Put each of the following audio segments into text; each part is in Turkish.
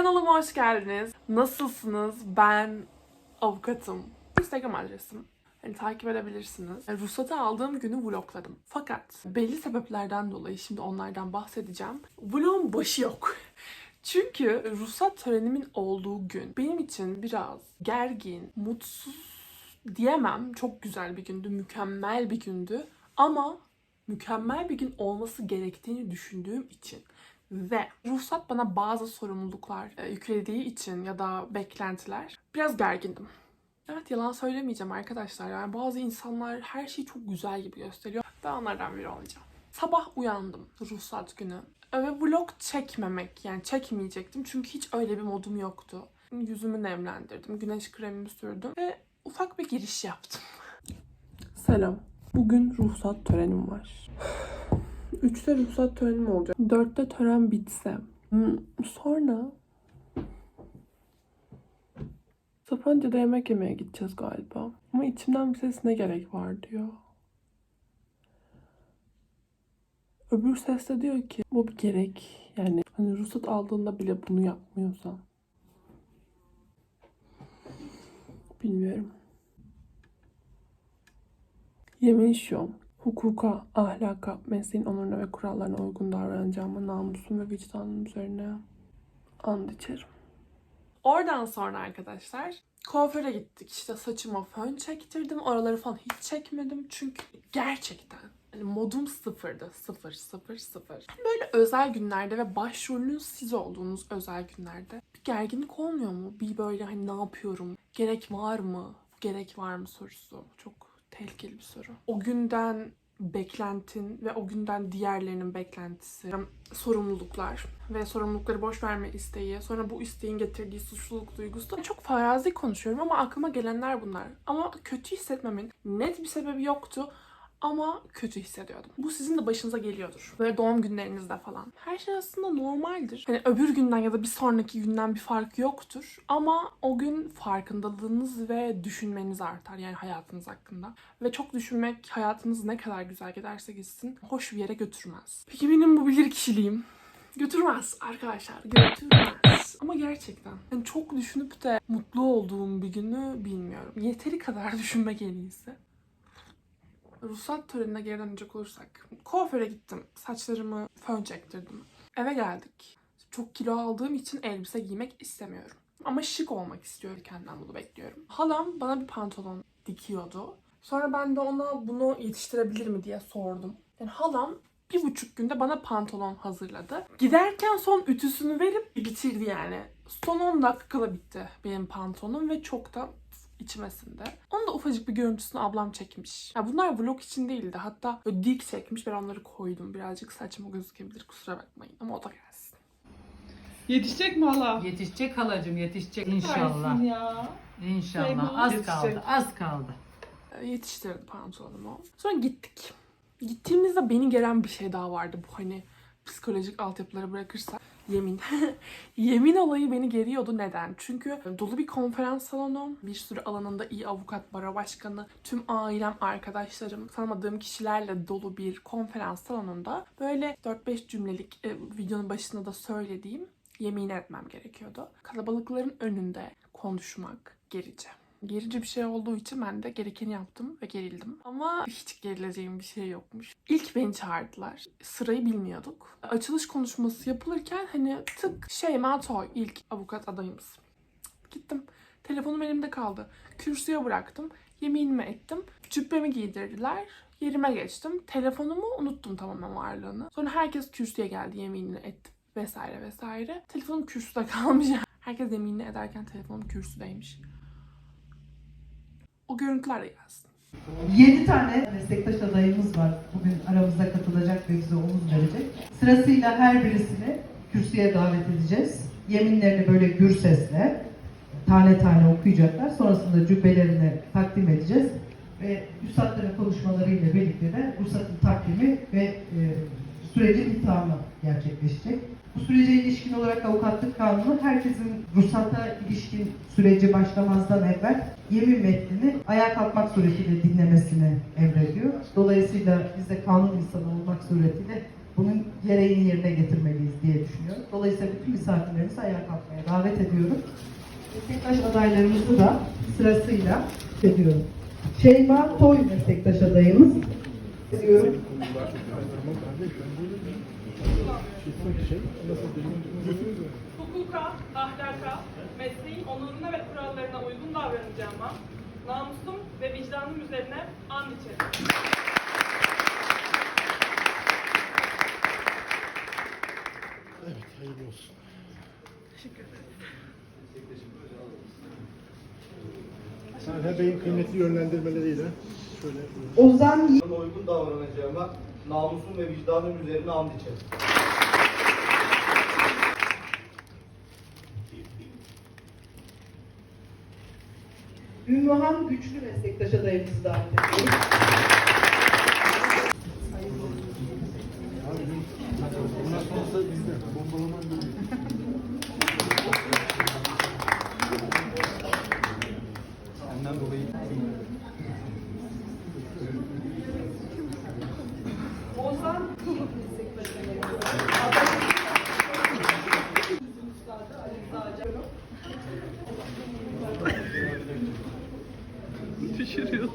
Kanalıma hoş geldiniz. Nasılsınız? Ben avukatım. Instagram adresim. Hani takip edebilirsiniz. Yani ruhsatı aldığım günü vlogladım. Fakat belli sebeplerden dolayı şimdi onlardan bahsedeceğim. Vlogun başı yok. Çünkü ruhsat törenimin olduğu gün benim için biraz gergin, mutsuz diyemem. Çok güzel bir gündü, mükemmel bir gündü. Ama mükemmel bir gün olması gerektiğini düşündüğüm için ve ruhsat bana bazı sorumluluklar e, yüklediği için ya da beklentiler biraz gergindim. Evet yalan söylemeyeceğim arkadaşlar. Yani bazı insanlar her şeyi çok güzel gibi gösteriyor. Ben onlardan biri olacağım. Sabah uyandım ruhsat günü. Ve vlog çekmemek yani çekmeyecektim çünkü hiç öyle bir modum yoktu. Yüzümü nemlendirdim, güneş kremimi sürdüm ve ufak bir giriş yaptım. Selam. Bugün ruhsat törenim var. Üçte ruhsat törenim olacak. Dörtte tören bitse. hmm, Sonra Sapanca'da yemek yemeye gideceğiz galiba. Ama içimden bir ses ne gerek var diyor. Öbür ses de diyor ki bu bir gerek. Yani hani ruhsat aldığında bile bunu yapmıyorsan. Bilmiyorum. Yemin şu. Hukuka, ahlaka, mesleğin onuruna ve kurallarına uygun davranacağıma namusum ve vicdanım üzerine and içerim. Oradan sonra arkadaşlar kuaföre gittik. İşte saçıma fön çektirdim. Oraları falan hiç çekmedim. Çünkü gerçekten hani modum sıfırdı. Sıfır, sıfır, sıfır. Böyle özel günlerde ve başrolünün siz olduğunuz özel günlerde bir gerginlik olmuyor mu? Bir böyle hani ne yapıyorum? Gerek var mı? Gerek var mı sorusu. Çok tehlikeli bir soru. O günden beklentin ve o günden diğerlerinin beklentisi, sorumluluklar ve sorumlulukları boş verme isteği, sonra bu isteğin getirdiği suçluluk duygusu. Çok farazi konuşuyorum ama aklıma gelenler bunlar. Ama kötü hissetmemin net bir sebebi yoktu. Ama kötü hissediyordum. Bu sizin de başınıza geliyordur. Böyle doğum günlerinizde falan. Her şey aslında normaldir. Hani öbür günden ya da bir sonraki günden bir fark yoktur. Ama o gün farkındalığınız ve düşünmeniz artar. Yani hayatınız hakkında. Ve çok düşünmek hayatınız ne kadar güzel giderse gitsin hoş bir yere götürmez. Peki benim bu bilir kişiliğim Götürmez arkadaşlar, götürmez. Ama gerçekten yani çok düşünüp de mutlu olduğum bir günü bilmiyorum. Yeteri kadar düşünmek en iyisi. Ruhsat törenine geri dönecek olursak. Kuaföre gittim. Saçlarımı fön çektirdim. Eve geldik. Çok kilo aldığım için elbise giymek istemiyorum. Ama şık olmak istiyorum. Kendimden bunu bekliyorum. Halam bana bir pantolon dikiyordu. Sonra ben de ona bunu yetiştirebilir mi diye sordum. Yani halam bir buçuk günde bana pantolon hazırladı. Giderken son ütüsünü verip bitirdi yani. Son 10 dakika bitti benim pantolonum ve çok da içmesinde. Onun da ufacık bir görüntüsünü ablam çekmiş. Ya bunlar vlog için değildi. Hatta böyle dik çekmiş. Ben onları koydum. Birazcık saçma gözükebilir. Kusura bakmayın. Ama o da gelsin. Yetişecek mi hala? Yetişecek halacım yetişecek inşallah. ya. İnşallah. Az Yetişecek. kaldı. Az kaldı. Ee, Yetiştirdi pantolonumu. Sonra gittik. Gittiğimizde beni gelen bir şey daha vardı. Bu hani psikolojik altyapıları bırakırsak. Yemin. Yemin olayı beni geriyordu. Neden? Çünkü dolu bir konferans salonu, bir sürü alanında iyi avukat, bara başkanı, tüm ailem, arkadaşlarım, tanımadığım kişilerle dolu bir konferans salonunda böyle 4-5 cümlelik e, videonun başında da söylediğim yemin etmem gerekiyordu. Kalabalıkların önünde konuşmak gerici. Gerici bir şey olduğu için ben de gerekeni yaptım ve gerildim. Ama hiç gerileceğim bir şey yokmuş. İlk beni çağırdılar. Sırayı bilmiyorduk. Açılış konuşması yapılırken hani tık Şeyma Toy ilk avukat adayımız. Gittim. Telefonum elimde kaldı. Kürsüye bıraktım. Yeminimi ettim. Cübbemi giydirdiler. Yerime geçtim. Telefonumu unuttum tamamen varlığını. Sonra herkes kürsüye geldi yeminini ettim vesaire vesaire. Telefonum kürsüde kalmış. Herkes yeminini ederken telefonum kürsüdeymiş. O görüntüler de gelsin. 7 tane meslektaş adayımız var. Bugün aramızda katılacak ve bize omuz verecek. Sırasıyla her birisini kürsüye davet edeceğiz. Yeminlerini böyle gür sesle tane tane okuyacaklar. Sonrasında cübbelerini takdim edeceğiz. Ve üstadların konuşmalarıyla birlikte de ruhsatın takdimi ve e, sürecin imtihanı gerçekleşecek. Bu sürece ilişkin olarak avukatlık kanunu herkesin ruhsata ilişkin süreci başlamazdan evvel yemin metnini ayağa kalkmak suretiyle dinlemesini emrediyor. Dolayısıyla biz de kanun insanı olmak suretiyle bunun gereğini yerine getirmeliyiz diye düşünüyorum. Dolayısıyla bütün misafirlerimizi ayağa kalkmaya davet ediyorum. Meslektaş adaylarımızı da sırasıyla ediyorum. Şeyma Toy meslektaş adayımız. Ediyorum. Hukuka, ahlaka, mesleğin onuruna ve kurallarına uygun davranacağıma, namusum ve vicdanım üzerine and içerim. Evet, hayırlı olsun. Saniye Bey'in kıymetli yönlendirmeleriyle şöyle Ozan uygun davranacağıma namusum ve vicdanım üzerine and içerim. Ümmühan Güçlü meslektaş adayımızı davet ediyorum. bundan sonrası bizde. Bombalaman böyle. Senden dolayı Ozan Düşürüyor.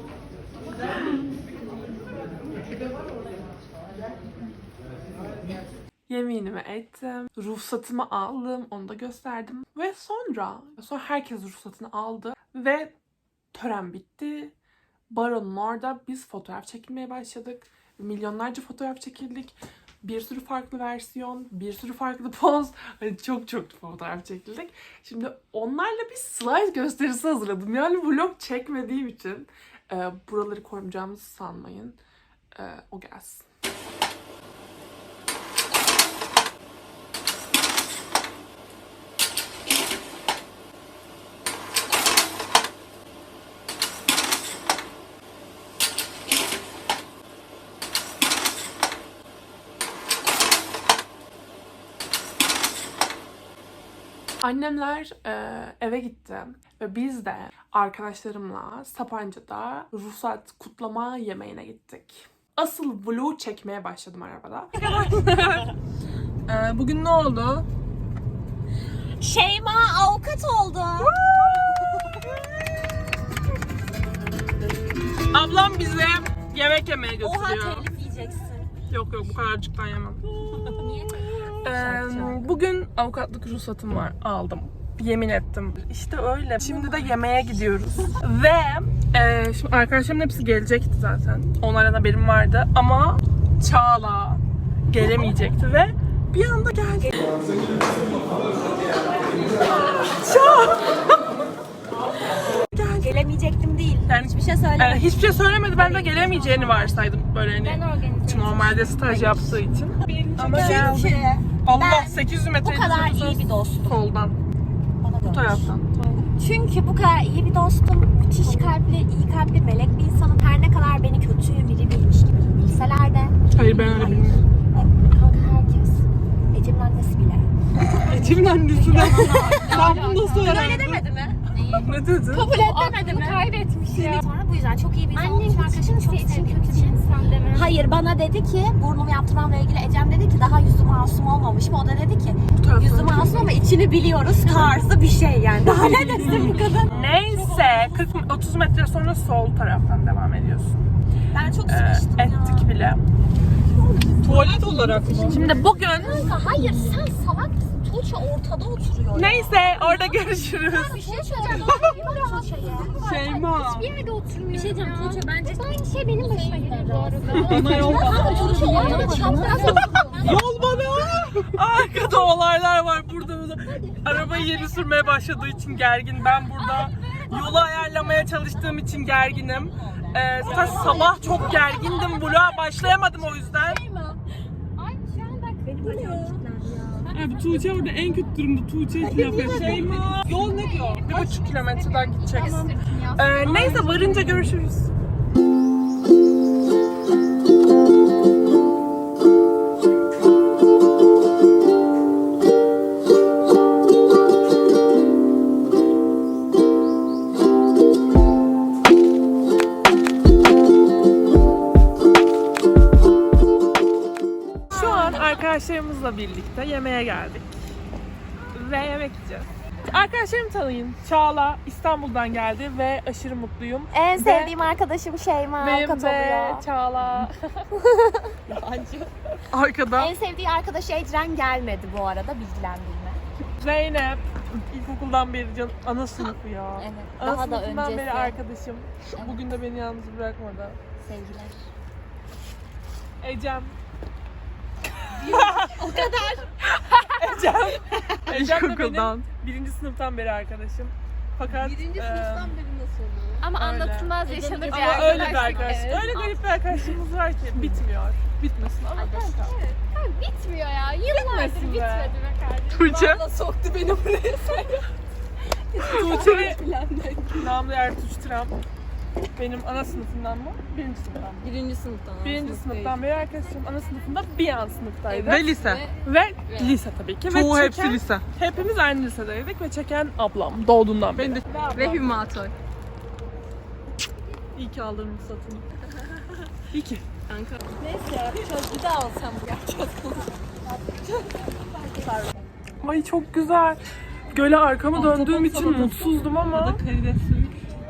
Yeminimi ettim. Ruhsatımı aldım. Onu da gösterdim. Ve sonra, sonra herkes ruhsatını aldı. Ve tören bitti. Baron'un orada biz fotoğraf çekilmeye başladık. Milyonlarca fotoğraf çekildik. Bir sürü farklı versiyon, bir sürü farklı poz. Hani çok çok fotoğraf çekildik. Şimdi onlarla bir slide gösterisi hazırladım. Yani vlog çekmediğim için e, buraları koymayacağımızı sanmayın. E, o gelsin. Annemler e, eve gitti ve biz de arkadaşlarımla Sapanca'da ruhsat kutlama yemeğine gittik. Asıl vlog çekmeye başladım arabada. E, bugün ne oldu? Şeyma avukat oldu. Ablam bize yemek yemeye Oha götürüyor. telif yiyeceksin. Yok yok bu kadarcıktan yemem. Niye? Ee, bugün avukatlık ruhsatım var. Aldım. Yemin ettim. İşte öyle. Şimdi de yemeğe gidiyoruz. Ve e, şimdi arkadaşlarımın hepsi gelecekti zaten. Onlardan haberim vardı. Ama Çağla gelemeyecekti ve bir anda geldi. Çağla! Gelemeyecektim değil. Yani- Hiçbir şey söylemedim. Yani hiçbir şey söylemedi. Ben de gelemeyeceğini varsaydım böyle Ben hani. organize Normalde staj yaptığı için. Ama geldi. Çünkü Allah ben 800 bu metre kadar iyi bir dostum. Soldan. Bana Bu taraftan. Çünkü bu kadar iyi bir dostum, müthiş kalpli, iyi kalpli, melek bir insanım. Her ne kadar beni kötü biri bilmiş gibi bilseler de. Hayır ben öyle bilmiyorum. Kanka herkes. Ecem'in annesi bile. Ecem'in annesi de. Sen bunu nasıl Öyle öğrendin? demedi mi? Ne? Kabul et demedi mi? kaybetmiş ya. Sonra bu yüzden çok iyi bir insan Annem olmuş. hiç Arkadaşım çok kimse için sevdiğim kötü bir için. insan deme. Hayır bana dedi ki burnumu yaptırmamla ilgili Ecem dedi ki daha yüzü masum olmamış mı? O da dedi ki yüzü masum ama içini biliyoruz tarzı bir şey yani. Daha ne desin bu kadın? Neyse 40 30 metre sonra sol taraftan devam ediyorsun. Ben çok Ee, sıkıştım ya. ettik bile. Tuvalet olarak mı? Şimdi bugün Kanka hayır sen salak mısın? Tuğçe ortada oturuyor. neyse orada görüşürüz. Bir şey söyleyeceğim. Tuğçe'ye. Şeyma. Bir yerde oturmuyor. Bir şey diyeceğim. Tuğçe bence Aynı şey benim başıma gelir bu arada. Ana yol Tuğçe çapraz. Yol bana. Arkada olaylar var burada. burada. Arabayı yeni sürmeye başladığı için gergin. Ben burada yolu ayarlamaya çalıştığım için gerginim. Ee, zaten sabah çok gergindim. Vlog'a başlayamadım o yüzden. Ay şu an bak benim Abi Tuğçe orada en kötü durumda. Tuğçe hiç laf etmiyor. Yol ne diyor? Bir buçuk kilometre daha gideceğiz. Ee, neyse varınca görüşürüz. Arkadaşlarımızla birlikte yemeğe geldik. Ve yemek yiyeceğiz. Arkadaşlarımı tanıyın. Çağla İstanbul'dan geldi ve aşırı mutluyum. En Ve- sevdiğim arkadaşım Şeyma Benim avukat de oluyor. Çağla. Arkada En sevdiği arkadaşı Ecren gelmedi bu arada bilgilendirme. Zeynep. İlkokuldan beri can, ana sınıfı ya. Evet. Ana Daha da sınıfından öncesi. beri arkadaşım. Bugün de beni yalnız bırakmadı. Sevgiler. Ecem. O kadar. Ecem. Ecem de benim birinci sınıftan beri arkadaşım. Fakat birinci sınıftan Ama Öyle. anlatılmaz yaşanır bir ama öyle bir arkadaş. evet. Öyle garip bir arkadaşlığımız var ki bitmiyor. Bitmesin ama kanka. Ha, bitmiyor ya. Yıllardır Bitmesin be. bitmedi be kardeşim. Tuğçe. soktu beni buraya Tuğçe ve namlı Ertuğ Tram. Benim ana sınıfından mı? Birinci sınıftan mı? Birinci sınıftan. Birinci sınıftan beri arkadaşım ana sınıfında bir an sınıftaydı. Ve lise. Ve lise tabii ki. Çoğu ve hepsi çeken- lise. Hepimiz aynı lisedeydik ve çeken ablam doğduğundan beri. Ben de. Ve. Ve Hüma Atoy. İyi ki aldın ruhsatını. İyi ki. Bir daha alsam bu Ay çok güzel. Göle arkamı döndüğüm için mutsuzdum ama.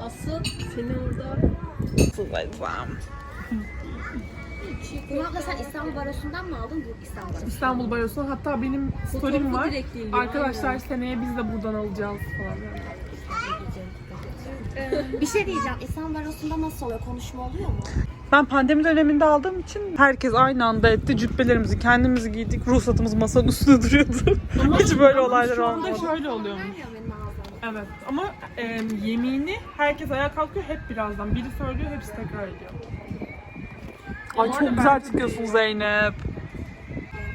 Asıl seni orada Bunu abla sen İstanbul Barosu'ndan mı aldın bu İstanbul Barosu? İstanbul Barosu. Hatta benim story'm var. Arkadaşlar aynen. seneye biz de buradan alacağız falan. Bir şey diyeceğim. İstanbul Barosu'nda nasıl oluyor? Konuşma oluyor mu? Ben pandemi döneminde aldığım için herkes aynı anda etti. Cübbelerimizi kendimiz giydik. Ruhsatımız masanın üstünde duruyordu. Hiç böyle olaylar Şu anda olmadı. şöyle oluyormuş. Evet ama e, yemini herkes ayağa kalkıyor hep birazdan. Biri söylüyor hepsi tekrar ediyor. Ay çok güzel çıkıyorsun Zeynep.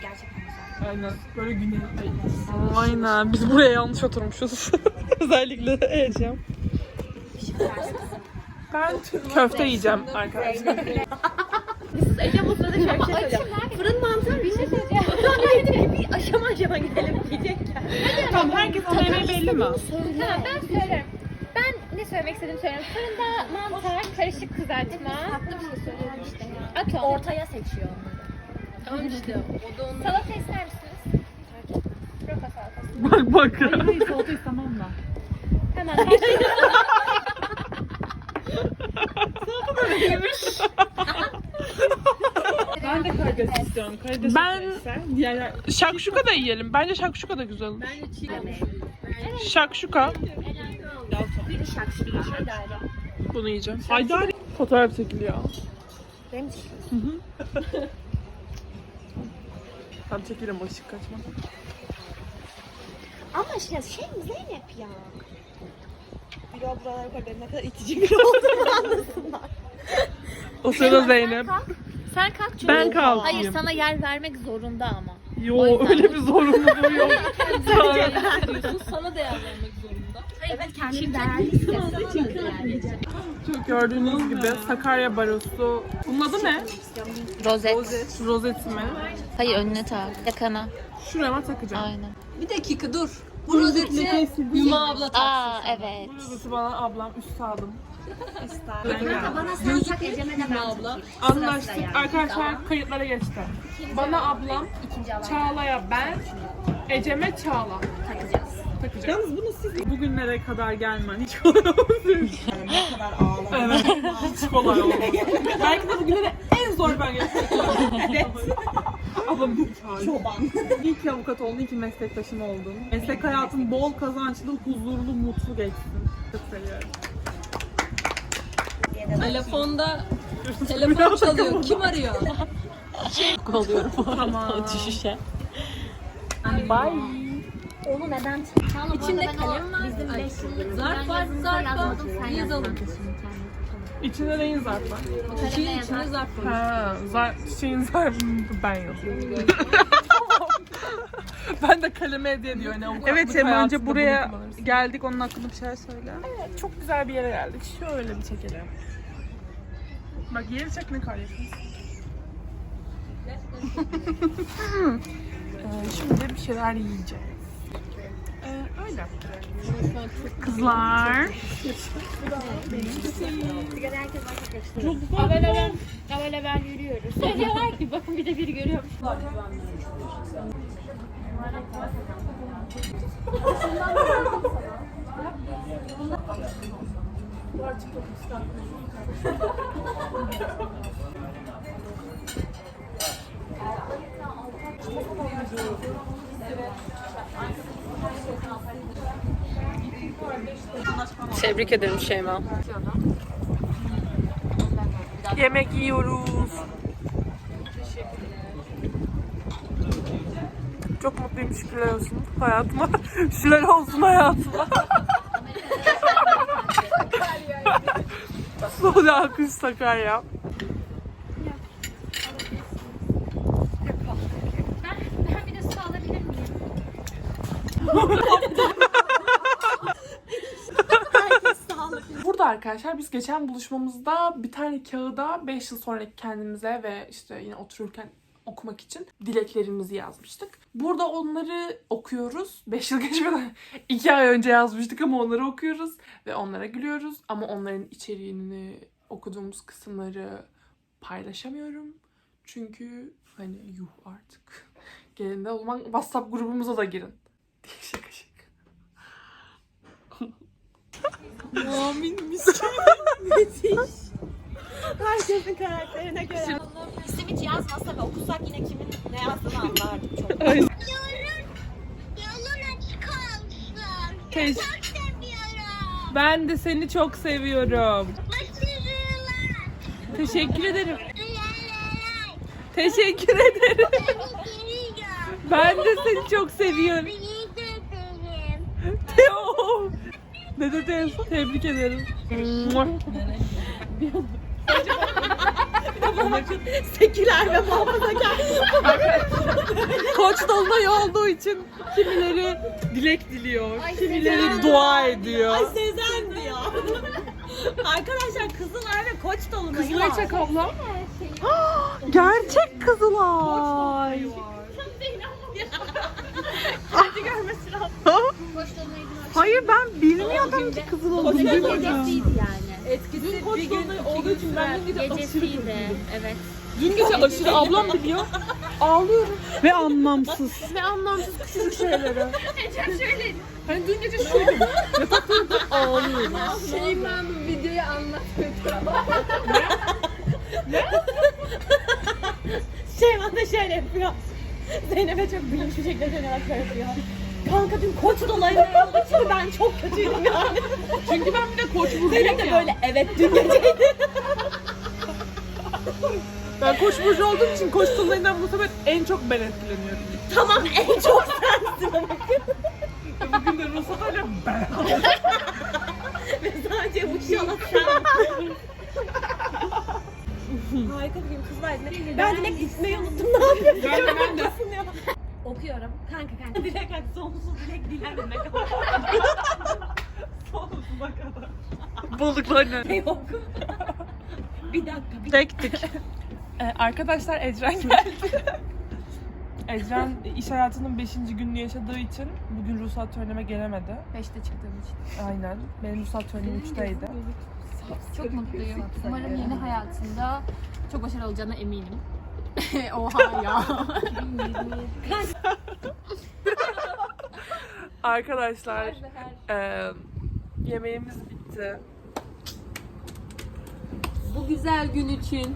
Gerçekten güzel. Aynen. Böyle güney. Aynen. Biz buraya yanlış oturmuşuz. Özellikle Ecem. Ben köfte yiyeceğim arkadaşlar. Ece bu sırada şöyle bir şey söyleyeceğim. Fırın mantar bir şey söyleyeceğim. Sonra bir aşama aşama gidelim diyecekken. tamam herkes ana yemeği belli mi? Tamam ben söylerim. Ben ne söylemek istediğimi söyleyeyim. Fırında mantar, karışık kızartma. Farklı bir şey söylüyorum işte. Atom. Ortaya seçiyor. Tamam işte. Salata ister misiniz? Roka salatası. Bak bak. Hayır salata istemem ben. Hemen her şey. Ben de karides istiyorum. Karides ben diğer şakşuka da yiyelim. Bence şakşuka da güzel olur. Şakşuka. Bunu yiyeceğim. Haydar fotoğraf çekiliyor. Benim için. Tam çekelim ışık kaçma. Ama şey, şey mi Zeynep ya? Bir o buralara koydu. Ne kadar itici biri olduğunu anlasınlar. O sırada Zeynep. Sen kalk çünkü. Ben kalkayım. Hayır sana yer vermek zorunda ama. Yo öyle bir zorunluluğu yok. sana da yer vermek zorunda. Evet kendini değerli hissediyor. Gördüğünüz gibi Sakarya Barosu. Bunun adı ne? Rozet. Rozeti mi? Hayır önüne tak. Yakana. Şurama takacağım. Aynen. Bir dakika dur. Bu rozeti Hüma abla Aa evet. Bu rozeti bana ablam üstadım. Kanka bana sen tak Ecem'e de ben abla. Anlaştık. yani. Arkadaşlar kayıtlara geçti. Bana ablam. Çağla'ya ben, Ecem'e Çağla. takacağız. takacağız. Yalnız bunu siz bugünlere kadar gelmen hiç kolay olmadı. ne kadar ağlamak. Evet. hiç kolay olmadı. Belki de bugünlere en zor ben yaşadım. evet. Ablam bir. Çoban. İyi ki avukat oldun, iyi ki meslektaşım oldun. Meslek hayatın bol kazançlı, huzurlu, mutlu geçsin. Çok seviyorum. Telefonda telefon çalıyor. Kim arıyor? Tamam. Düşüşe. Bye. Onu neden? Çağla İçinde bu arada o kalem var. Bizim Ay, beş yıllık zarf var, zarf var. Yazalım. yazmadın. İçinde neyin zarf var? Çiçeğin içine zarf var. Ha, zar çiçeğin zarfını ben yazıyorum. ben de kaleme hediye diyor. Hani avukatlık Evet Em hayatında önce bunu buraya kullanırsın. geldik onun hakkında bir şeyler söyle. Evet, çok güzel bir yere geldik. Şöyle bir çekelim. Bak yeri çek ne yakın. ee, şimdi bir şeyler yiyeceğiz. Ee, öyle. Kızlar. Avel avel, avel avel yürüyoruz. Söylüyorlar ki bakın bir de biri görüyormuş. Tebrik ederim Şeyma. Yemek yiyoruz. Çok mutluyum şükürler olsun hayatıma. şükürler olsun hayatıma. Bir de su alabilir miyim? Burada arkadaşlar biz geçen buluşmamızda bir tane kağıda 5 yıl sonraki kendimize ve işte yine otururken okumak için dileklerimizi yazmıştık. Burada onları okuyoruz. 5 yıl geçmeden 2 ay önce yazmıştık ama onları okuyoruz ve onlara gülüyoruz. Ama onların içeriğini okuduğumuz kısımları paylaşamıyorum. Çünkü hani yuh artık. Gelin de o zaman WhatsApp grubumuza da girin. Şaka şaka. Herkesin karakterine göre. Yazmasa ve okusak yine kimin ne yazdığını anlardık çok. Yolun açık olsun. Teş- Çok seviyorum. Ben de seni çok seviyorum. Başarılar. Teşekkür ederim. Teşekkür ederim. Ben de seni çok seviyorum. Seni de severim. Teo. Ne dedi? Tebrik ederim. Seküler ve muhafazakar. Koç dolunay olduğu için kimileri dilek diliyor, kimileri dua ediyor. Ay Sezen diyor. Arkadaşlar Kızılay ve Koç dolunayı Kızılay var. çak abla. Gerçek Kızılay. Hadi görmesi lazım. Hayır ben bilmiyordum ki Kızıl olduğunu. Duymadım. yani. Etkisi bir gün olduğu için ben dün gece Gecesiydi. Evet. Dün gece aşırı ablam biliyor. Ağlıyorum. Ve anlamsız. Ve anlamsız küçük şeylere. Ecem şöyle. Hani dün gece şuydum. Yatakta yatıp ağlıyorum. Şeyma'nın videoyu anlat. Şeyma da şöyle yapıyor. Zeynep'e çok bilinç bir şekilde böyle yapıyor. Kanka dün koç olduğu için ben çok kötüydüm yani. Çünkü ben bir de koç burcuyum Zeynep de ya. böyle evet dün geceydi. Ben koç burcu olduğum için koç dolayından bu sefer en çok ben etkileniyorum. tamam en çok sensin ama. Bugün de Rusa hala ben. Ve sadece bu şala sen. Harika bir gün kızlar. Ben dilek gitmeyi unuttum. Ne yapıyorsun? Ben de ben de. Okuyorum. Kanka kanka. Dilek aç sonsuz dilek dilenme kadar. Sonsuza kadar. Bulduk anne. Ne yok? bir dakika. Bir Tektik. Ee, arkadaşlar Ecren geldi. Ecren iş hayatının 5. gününü yaşadığı için bugün ruhsat törenime gelemedi. Beşte çıktığım için. Aynen. Benim ruhsat törenim 3'teydi. Çok mutluyum. Umarım yeni hayatında çok başarılı olacağına eminim. Oha ya. Arkadaşlar eee, yemeğimiz bitti. Bu güzel gün için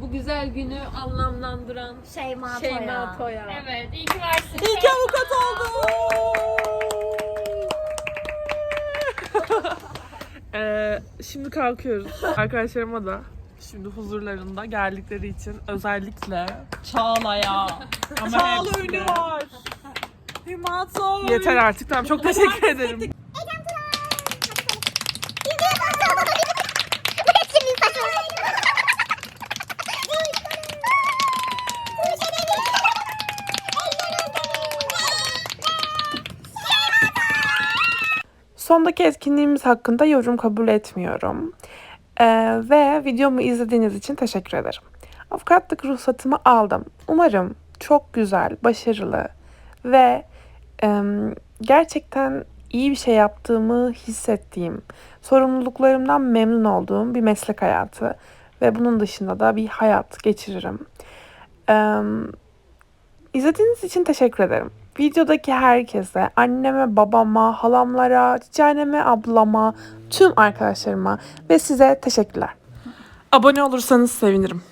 bu güzel günü anlamlandıran Şeyma Şeyma Toya. Toya. Evet, iyi ki varsın. İyi ki avukat oldum. Ee, şimdi kalkıyoruz. Arkadaşlarıma da şimdi huzurlarında geldikleri için özellikle Çağla'ya. Çağla ünlü var. Hümat Yeter artık tamam çok teşekkür ederim. Sondaki etkinliğimiz hakkında yorum kabul etmiyorum. Ee, ve videomu izlediğiniz için teşekkür ederim. Avukatlık ruhsatımı aldım. Umarım çok güzel, başarılı ve em, gerçekten iyi bir şey yaptığımı hissettiğim, sorumluluklarımdan memnun olduğum bir meslek hayatı ve bunun dışında da bir hayat geçiririm. Eee İzlediğiniz için teşekkür ederim. Videodaki herkese, anneme, babama, halamlara, cici anneme, ablama, tüm arkadaşlarıma ve size teşekkürler. Abone olursanız sevinirim.